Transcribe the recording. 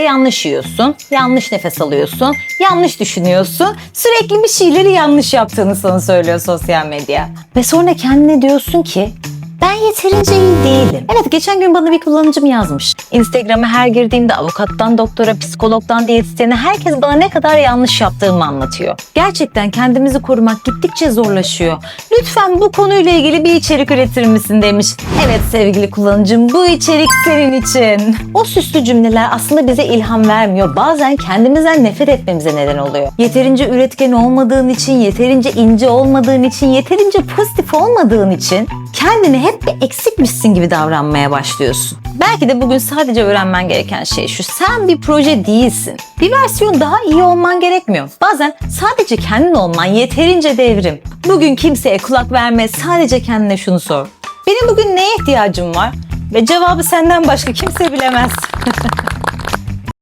Yanlış yiyorsun, yanlış nefes alıyorsun, yanlış düşünüyorsun. Sürekli bir şeyleri yanlış yaptığını sana söylüyor sosyal medya. Ve sonra kendine diyorsun ki ben yeterince iyi değilim. Evet geçen gün bana bir kullanıcım yazmış. Instagram'a her girdiğimde avukattan doktora, psikologdan diyetisyene herkes bana ne kadar yanlış yaptığımı anlatıyor. Gerçekten kendimizi korumak gittikçe zorlaşıyor. Lütfen bu konuyla ilgili bir içerik üretir misin demiş. Evet sevgili kullanıcım bu içerik senin için. O süslü cümleler aslında bize ilham vermiyor. Bazen kendimizden nefret etmemize neden oluyor. Yeterince üretken olmadığın için, yeterince ince olmadığın için, yeterince pozitif olmadığın için kendini hep bir eksikmişsin gibi davranmaya başlıyorsun. Belki de bugün sadece öğrenmen gereken şey şu. Sen bir proje değilsin. Bir versiyon daha iyi olman gerekmiyor. Bazen sadece kendin olman yeterince devrim. Bugün kimseye kulak verme. Sadece kendine şunu sor. Benim bugün neye ihtiyacım var? Ve cevabı senden başka kimse bilemez.